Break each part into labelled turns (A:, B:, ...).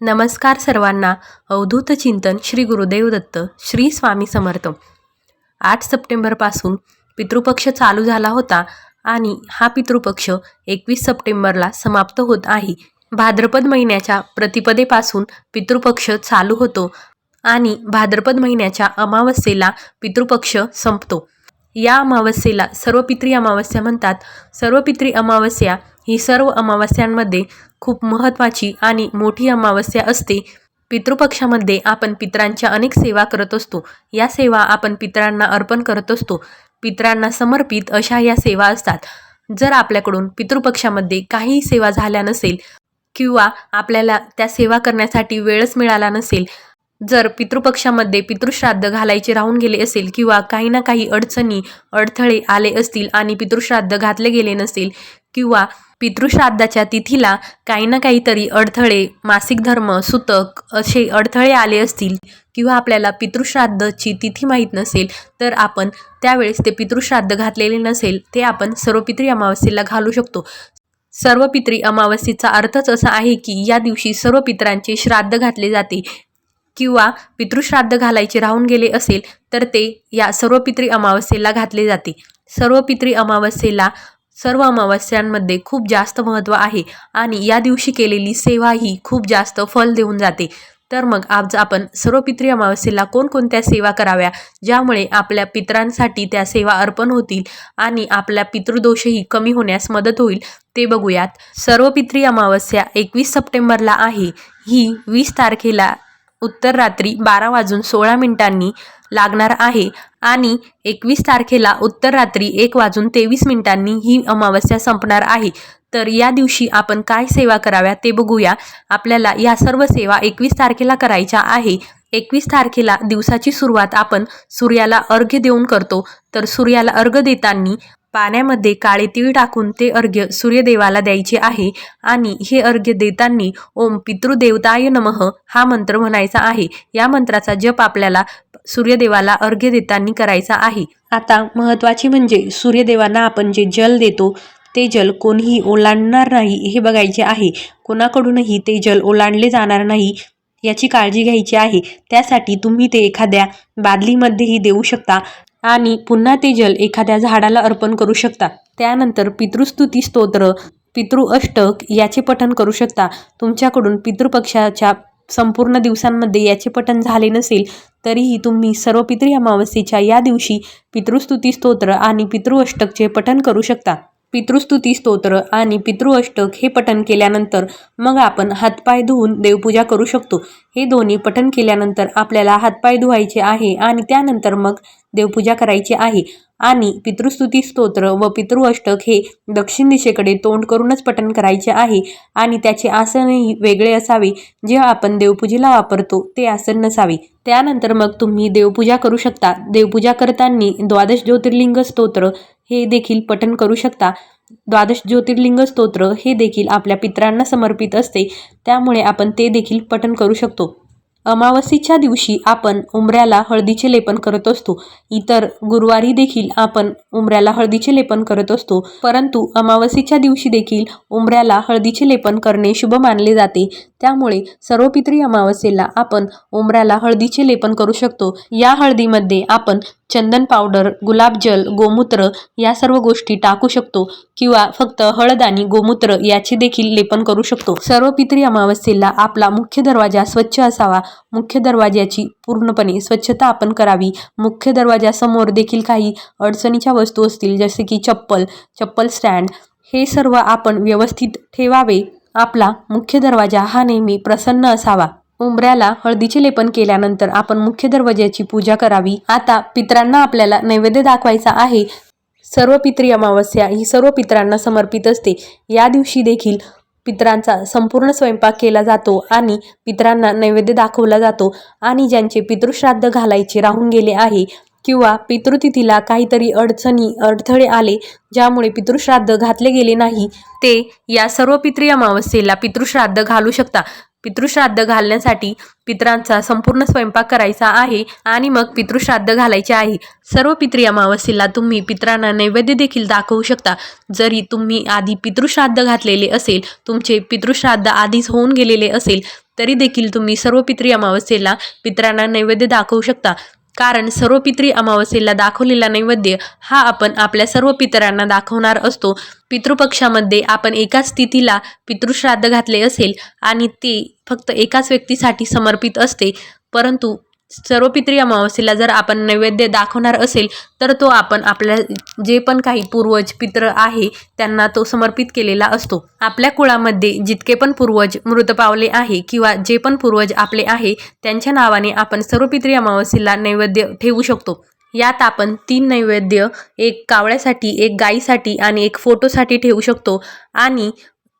A: नमस्कार सर्वांना. अवधूत चिंतन श्री गुरुदेव दत्त श्री स्वामी समर्थ. आठ सप्टेंबरपासून पितृपक्ष चालू झाला होता आणि हा पितृपक्ष एकवीस सप्टेंबरला समाप्त होत आहे. भाद्रपद महिन्याच्या प्रतिपदेपासून पितृपक्ष चालू होतो आणि भाद्रपद महिन्याच्या अमावस्येला पितृपक्ष संपतो. या अमावस्येला सर्व पित्री अमावस्या म्हणतात. सर्व पित्री अमावस्या ही सर्व अमावस्यांमध्ये खूप महत्त्वाची आणि मोठी अमावस्या असते. पितृपक्षामध्ये आपण पितरांच्या अनेक सेवा करत असतो. या सेवा आपण पितरांना अर्पण करत असतो. पितरांना समर्पित अशा या सेवा असतात. जर आपल्याकडून पितृपक्षामध्ये काही सेवा झाल्या नसेल किंवा आपल्याला त्या सेवा करण्यासाठी वेळच मिळाला नसेल जर पितृपक्षामध्ये पितृश्राद्ध घालायचे राहून गेले असेल किंवा काही ना काही अडचणी अडथळे आले असतील आणि पितृश्राद्ध घातले गेले नसेल किंवा पितृश्राद्धाच्या तिथीला काही ना काहीतरी अडथळे मासिक धर्म सुतक असे अडथळे आले असतील किंवा आपल्याला पितृश्राद्धची तिथी माहीत नसेल तर आपण त्यावेळेस ते पितृश्राद्ध घातलेले नसेल ते आपण सर्व पितृ अमावस्येला घालू शकतो. सर्व पितृ अमावस्येचा अर्थच असा आहे की या दिवशी सर्व पितरांचे श्राद्ध घातले जाते. किंवा पितृश्राद्ध घालायचे राहून गेले असेल तर ते या सर्व पितृ अमावस्येला घातले जाते. सर्व पितृ अमावस्येला सर्व अमावस्यांमध्ये खूप जास्त महत्त्व आहे आणि या दिवशी केलेली सेवा ही खूप जास्त फल देऊन जाते. तर मग आज आपण सर्व पितृ अमावस्येला कोणकोणत्या सेवा कराव्या ज्यामुळे आपल्या पितरांसाठी त्या सेवा अर्पण होतील आणि आपल्या पितृदोषही कमी होण्यास मदत होईल ते बघूयात. सर्व पितृ अमावस्या एकवीस सप्टेंबरला आहे. ही वीस तारखेला उत्तर रात्री बारा वाजून सोळा मिनिटांनी लागणार आहे आणि एकवीस तारखेला उत्तर रात्री एक वाजून तेवीस मिनिटांनी ही अमावस्या संपणार आहे. तर या दिवशी आपण काय सेवा कराव्या ते बघूया. आपल्याला या सर्व सेवा एकवीस तारखेला करायच्या आहे. एकवीस तारखेला दिवसाची सुरुवात आपण सूर्याला अर्घ्य देऊन करतो. तर सूर्याला अर्घ्य देताना पाण्यामध्ये काळे तीळ टाकून ते अर्घ्य सूर्यदेवाला द्यायचे आहे आणि हे अर्घ्य देताना ओम पितृदेवताय नमः हा मंत्र म्हणायचा आहे. या मंत्राचा जप आपल्याला सूर्यदेवाला अर्घ्य देताना करायचा आहे. आता महत्त्वाची म्हणजे सूर्यदेवांना आपण जे जल देतो ते जल कोणीही ओलांडणार नाही हे बघायचे आहे. कोणाकडूनही ते जल ओलांडले जाणार नाही याची काळजी घ्यायची आहे. त्यासाठी तुम्ही ते एखाद्या बादलीमध्येही देऊ शकता. आणि पुन्हा ते जल एखाद्या झाडाला अर्पण करू शकता. त्यानंतर पितृस्तुती स्तोत्र पितृ अष्टक याचे पठण करू शकता. तुमच्याकडून पितृपक्षाच्या संपूर्ण दिवसांमध्ये याचे पठण झाले नसेल तरीही तुम्ही सर्व पितृ अमावस्येच्या या दिवशी पितृस्तुती स्तोत्र आणि पितृ अष्टकचे पठण करू शकता. पितृस्तुती स्तोत्र आणि पितृ अष्टक हे पठण केल्यानंतर मग आपण हातपाय धुवून देवपूजा करू शकतो. हे दोन्ही पठण केल्यानंतर आपल्याला हातपाय धुवायचे आहे आणि त्यानंतर मग देवपूजा करायची आहे. आणि पितृस्तुती स्तोत्र व पितृ अष्टक हे दक्षिण दिशेकडे तोंड करूनच पठण करायचे आहे आणि त्याचे आसनही वेगळे असावे. जे आपण देवपूजेला वापरतो ते आसन नसावे. त्यानंतर मग तुम्ही देवपूजा करू शकता. देवपूजा करताना द्वादश ज्योतिर्लिंग स्तोत्र हे देखील पठण करू शकता. द्वादश ज्योतिर्लिंग स्तोत्र हे देखील आपल्या पितरांना समर्पित असते. त्यामुळे आपण ते देखील पठण करू शकतो. अमावस्येच्या दिवशी आपण उमऱ्याला हळदीचे लेपन करत असतो. इतर गुरुवारी देखील आपण उमऱ्याला हळदीचे लेपन करत असतो. परंतु अमावस्येच्या दिवशी देखील उमऱ्याला हळदीचे लेपन करणे शुभ मानले जाते. त्यामुळे सर्व पित्री अमावस्येला आपण उमऱ्याला हळदीचे लेपन करू शकतो. या हळदीमध्ये आपण चंदन पावडर गुलाबजल गोमूत्र या सर्व गोष्टी टाकू शकतो किंवा फक्त हळद आणि गोमूत्र याचे देखील लेपन करू शकतो. सर्व पित्री अमावस्येला आपला मुख्य दरवाजा स्वच्छ असावा. मुख्य दरवाजाची पूर्णपणे स्वच्छता आपण करावी. मुख्य दरवाजासमोर देखील काही अडचणीच्या वस्तू असतील जसे की चप्पल चप्पल स्टँड हे सर्व आपण व्यवस्थित ठेवावे. आपला मुख्य दरवाजा हा नेहमी प्रसन्न असावा. उंबऱ्याला हळदीचे लेपन केल्यानंतर आपण मुख्य दरवाज्याची पूजा करावी. आता पित्रांना आपल्याला नैवेद्य दाखवायचा आहे. सर्व पित्री अमावस्या ही सर्व पित्रांना समर्पित असते. या दिवशी देखील पित्रांचा संपूर्ण स्वयंपाक केला जातो आणि पित्रांना नैवेद्य दाखवला जातो आणि ज्यांचे पितृश्राद्ध घालायचे राहून गेले आहे किंवा पितृतिथीला काहीतरी अडचणी अडथळे आले ज्यामुळे पितृश्राद्ध घातले गेले नाही ते या सर्व पित्री अमावस्येला पितृश्राद्ध घालू शकता. पितृश्राद्ध घालण्यासाठी पितरांचा संपूर्ण स्वयंपाक करायचा आहे आणि मग पितृश्राद्ध घालायचे आहे. सर्व पितृ अमावस्येला तुम्ही पितरांना नैवेद्य देखील दाखवू शकता. जरी तुम्ही आधी पितृश्राद्ध घातलेले असेल तुमचे पितृश्राद्ध आधीच होऊन गेलेले असेल तरी देखील तुम्ही सर्व पितृ अमावस्येला पितरांना नैवेद्य दाखवू शकता. कारण सर्व पितृ अमावस्येला दाखवलेला नैवेद्य हा आपण आपल्या सर्व पितरांना दाखवणार असतो. पितृपक्षामध्ये आपण एकाच तिथीला पितृश्राद्ध घातले असेल आणि ते फक्त एकाच व्यक्तीसाठी समर्पित असते. परंतु सर्व पित्री अमावस्येला जर आपण नैवेद्य दाखवणार असेल तर तो आपण आपल्या जे पण काही पूर्वज पित्र आहे त्यांना तो समर्पित केलेला असतो. आपल्या कुळामध्ये जितके पण पूर्वज मृत पावले आहे किंवा जे पण पूर्वज आपले आहे त्यांच्या नावाने आपण सर्व पित्री अमावस्येला नैवेद्य ठेवू शकतो. यात आपण तीन नैवेद्य एक कावळ्यासाठी एक गाईसाठी आणि एक फोटोसाठी ठेवू शकतो. आणि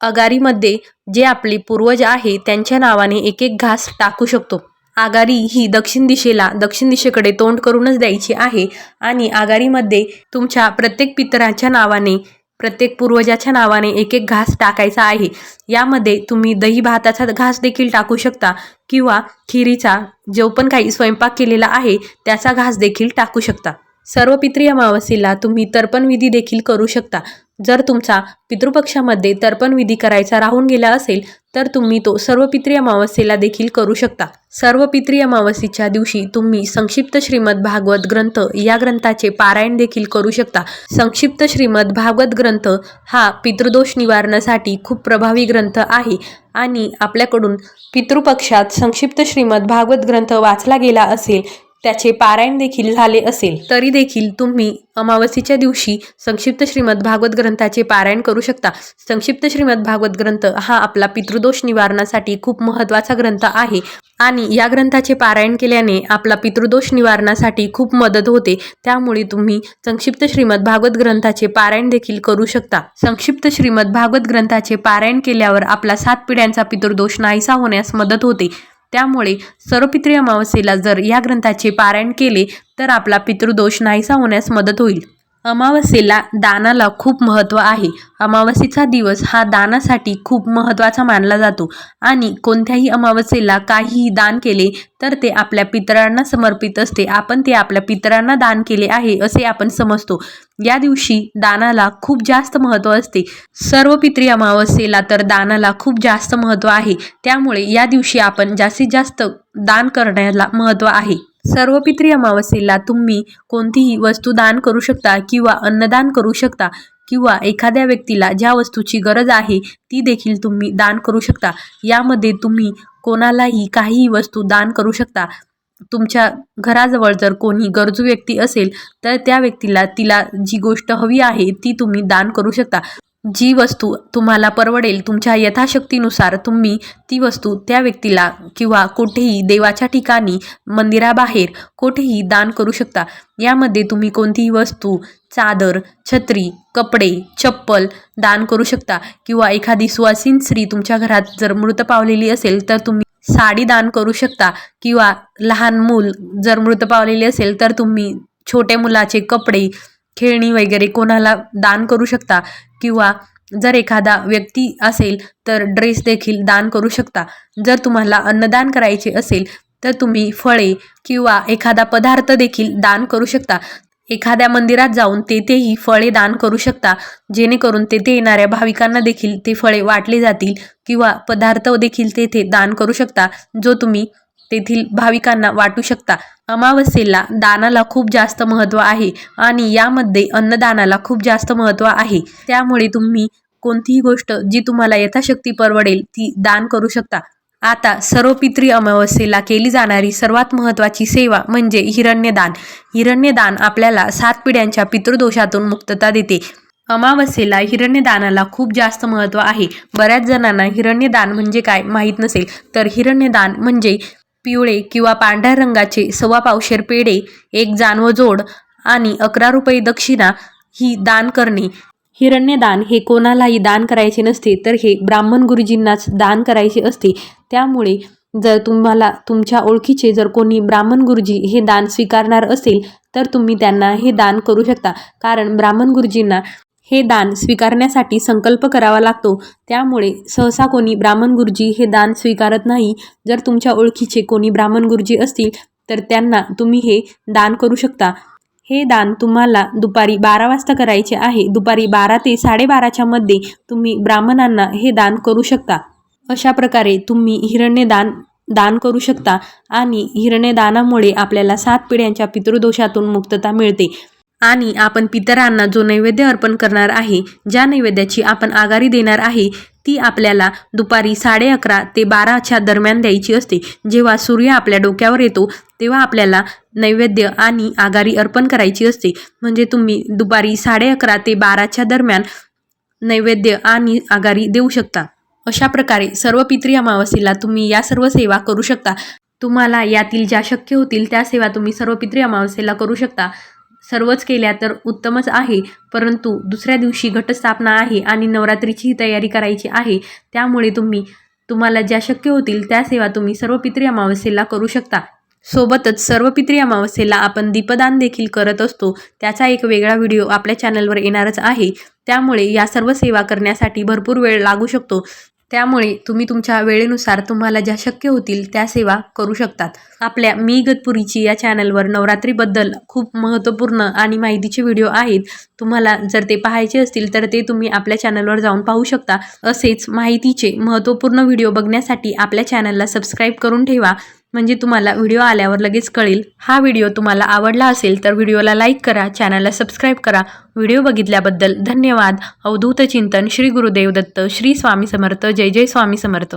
A: अगारीमध्ये जे आपले पूर्वज आहे त्यांच्या नावाने एक एक घास टाकू शकतो. आघाडी ही दक्षिण दिशेला दक्षिण दिशेकडे तोंड करूनच द्यायची आहे आणि आघाडीमध्ये तुमच्या प्रत्येक पितराच्या नावाने प्रत्येक पूर्वजाच्या नावाने एक एक घास टाकायचा आहे. यामध्ये तुम्ही दही भाताचा घास देखील टाकू शकता किंवा खिरीचा जो पण काही स्वयंपाक केलेला आहे त्याचा घास देखील टाकू शकता. सर्व पितृ अमावस्येला तुम्ही तर्पणविधी देखील करू शकता. जर तुमचा पितृपक्षामध्ये तर्पणविधी करायचा राहून गेला असेल तर तुम्ही तो सर्व पितृ अमावस्येला देखील करू शकता. सर्व पितृ अमावस्येच्या दिवशी तुम्ही संक्षिप्त श्रीमद भागवत ग्रंथ या ग्रंथाचे पारायण देखील करू शकता. संक्षिप्त श्रीमद भागवत ग्रंथ हा पितृदोष निवारणासाठी खूप प्रभावी ग्रंथ आहे आणि आपल्याकडून पितृपक्षात संक्षिप्त श्रीमद भागवत ग्रंथ वाचला गेला असेल त्याचे पारायण देखील झाले असेल. तरी देखील तुम्ही अमावस्येच्या दिवशी संक्षिप्त श्रीमद भागवत ग्रंथाचे पारायण करू शकता. संक्षिप्त श्रीमद भागवत ग्रंथ हा आपला पितृदोष निवारणासाठी खूप महत्त्वाचा ग्रंथ आहे आणि या ग्रंथाचे पारायण केल्याने आपला पितृदोष निवारणासाठी खूप मदत होते. त्यामुळे तुम्ही संक्षिप्त श्रीमद भागवत ग्रंथाचे पारायण देखील करू शकता. संक्षिप्त श्रीमद भागवत ग्रंथाचे पारायण केल्यावर आपला सात पिढ्यांचा पितृदोष नाहीसा होण्यास मदत होते. त्यामुळे सर्वपित्री अमावस्येला जर या ग्रंथाचे पारायण केले तर आपला पितृदोष नाहीसा होण्यास मदत होईल. अमावस्येला दानाला खूप महत्त्व आहे. अमावस्येचा दिवस हा दानासाठी खूप महत्त्वाचा मानला जातो. आणि कोणत्याही अमावस्येला काहीही दान केले तर ते आपल्या पितरांना समर्पित असते. आपण ते आपल्या पितरांना दान केले आहे असे आपण समजतो. या दिवशी दानाला खूप जास्त महत्त्व असते. सर्व पित्री अमावस्येला तर दानाला खूप जास्त महत्त्व आहे. त्यामुळे या दिवशी आपण जास्तीत जास्त दान करण्याला महत्त्व आहे. सर्व पित्री अमावस्येला तुम्ही कोणतीही वस्तू दान करू शकता किंवा अन्नदान करू शकता किंवा एखाद्या व्यक्तीला ज्या वस्तूची गरज आहे ती देखील तुम्ही दान करू शकता. यामध्ये तुम्ही कोणालाही काहीही वस्तू दान करू शकता. तुमच्या घराजवळ जर कोणी गरजू व्यक्ती असेल तर त्या व्यक्तीला तिला जी गोष्ट हवी आहे ती तुम्ही दान करू शकता. जी वस्तू तुम्हाला परवडेल तुमच्या यथाशक्तीनुसार तुम्ही ती वस्तू त्या व्यक्तीला किंवा कुठेही देवाच्या ठिकाणी मंदिराबाहेर कुठेही दान करू शकता. यामध्ये तुम्ही कोणतीही वस्तू चादर छत्री कपडे चप्पल दान करू शकता किंवा एखादी सुवासीन स्त्री तुमच्या घरात जर मृत पावलेली असेल तर तुम्ही साडी दान करू शकता किंवा लहान मूल जर मृत पावलेले असेल तर तुम्ही छोट्या मुलाचे कपडे खेळणी वगैरे कोणाला दान करू शकता? किंवा जर एखादा व्यक्ती असेल तर ड्रेस देखील दान करू शकता. जर तुम्हाला अन्नदान करायचे असेल तर तुम्ही फळे किंवा एखादा पदार्थ देखील दान करू शकता. एखाद्या मंदिरात जाऊन तेथेही फळे दान करू शकता. जेणेकरून तेथे येणाऱ्या भाविकांना देखील ते फळे वाटले जातील किंवा पदार्थ देखील तेथे दान करू शकता जो तुम्ही तेथील भाविकांना वाटू शकता. अमावस्येला दानाला खूप जास्त महत्त्व आहे आणि यामध्ये अन्नदानाला खूप जास्त महत्त्व आहे. त्यामुळे तुम्ही कोणतीही गोष्ट जी तुम्हाला यथाशक्ती परवडेल ती दान करू शकता. आता सर्वपितरी अमावस्येला केली जाणारी सर्वात महत्त्वाची सेवा म्हणजे हिरण्यदान. हिरण्यदान आपल्याला सात पिढ्यांच्या पितृदोषातून मुक्तता देते. अमावस्येला हिरण्यदानाला खूप जास्त महत्त्व आहे. बऱ्याच जणांना हिरण्यदान म्हणजे काय माहीत नसेल. तर हिरण्यदान म्हणजे पिवळे किंवा पांढऱ्या रंगाचे सव्वा पावशेर पेढे एक जानव जोड आणि अकरा रुपये दक्षिणा ही दान करणे. हिरण्यदान हे कोणालाही दान करायचे नसते तर हे ब्राह्मण गुरुजींनाच दान करायचे असते. त्यामुळे जर तुम्हाला तुमच्या ओळखीचे जर कोणी ब्राह्मण गुरुजी हे दान स्वीकारणार असेल तर तुम्ही त्यांना हे दान करू शकता. कारण ब्राह्मण गुरुजींना हे दान स्वीकारण्यासाठी संकल्प करावा लागतो. त्यामुळे सहसा कोणी ब्राह्मण गुरुजी हे दान स्वीकारत नाही. जर तुमच्या ओळखीचे कोणी ब्राह्मण गुरुजी असतील तर त्यांना तुम्ही हे दान करू शकता. हे दान तुम्हाला दुपारी बारा वाजता करायचे आहे. दुपारी बारा ते साडेबाराच्या मध्ये तुम्ही ब्राह्मणांना हे दान करू शकता. अशा प्रकारे तुम्ही हिरण्यदान दान करू शकता आणि हिरण्यदानामुळे आपल्याला सात पिढ्यांच्या पितृदोषातून मुक्तता मिळते. आणि आपण पितरांना जो नैवेद्य अर्पण करणार आहे ज्या नैवेद्याची आपण आघारी देणार आहे ती आपल्याला दुपारी साडे अकरा ते बाराच्या दरम्यान द्यायची असते. जेव्हा सूर्य आपल्या डोक्यावर येतो तेव्हा आपल्याला नैवेद्य आणि आघारी अर्पण करायची असते. म्हणजे तुम्ही दुपारी साडे अकरा ते बाराच्या दरम्यान नैवेद्य आणि आघारी देऊ शकता. अशा प्रकारे सर्व पितृ अमावस्येला तुम्ही या सर्व सेवा करू शकता. तुम्हाला यातील ज्या शक्य होतील त्या सेवा तुम्ही सर्व पितरी अमावस्येला करू शकता. सर्वच केल्या तर उत्तमच आहे. परंतु दुसऱ्या दिवशी घटस्थापना आहे आणि नवरात्रीचीही तयारी करायची आहे. त्यामुळे तुम्ही तुम्हाला ज्या शक्य होतील त्या सेवा तुम्ही सर्व पित्री अमावस्येला करू शकता. सोबतच सर्व पित्री अमावस्येला आपण दीपदान देखील करत असतो. त्याचा एक वेगळा व्हिडिओ आपल्या चॅनलवर येणारच आहे. त्यामुळे या सर्व सेवा करण्यासाठी भरपूर वेळ लागू शकतो. त्यामुळे तुम्ही तुमच्या वेळेनुसार तुम्हाला ज्या शक्य होतील त्या सेवा करू शकतात. आपल्या मी गतपुरीची या चॅनलवर नवरात्रीबद्दल खूप महत्त्वपूर्ण आणि माहितीचे व्हिडिओ आहेत. तुम्हाला जर ते पाहायचे असतील तर ते तुम्ही आपल्या चॅनलवर जाऊन पाहू शकता. असेच माहितीचे महत्त्वपूर्ण व्हिडिओ बघण्यासाठी आपल्या चॅनलला सबस्क्राईब करून ठेवा. म्हणजे तुम्हाला व्हिडिओ आल्यावर लगेच कळेल. हा व्हिडिओ तुम्हाला आवडला असेल तर व्हिडिओला लाईक करा चॅनलला सबस्क्राईब करा. व्हिडिओ बघितल्याबद्दल धन्यवाद. अवधूत चिंतन श्री गुरुदेव दत्त श्री स्वामी समर्थ. जय जय स्वामी समर्थ.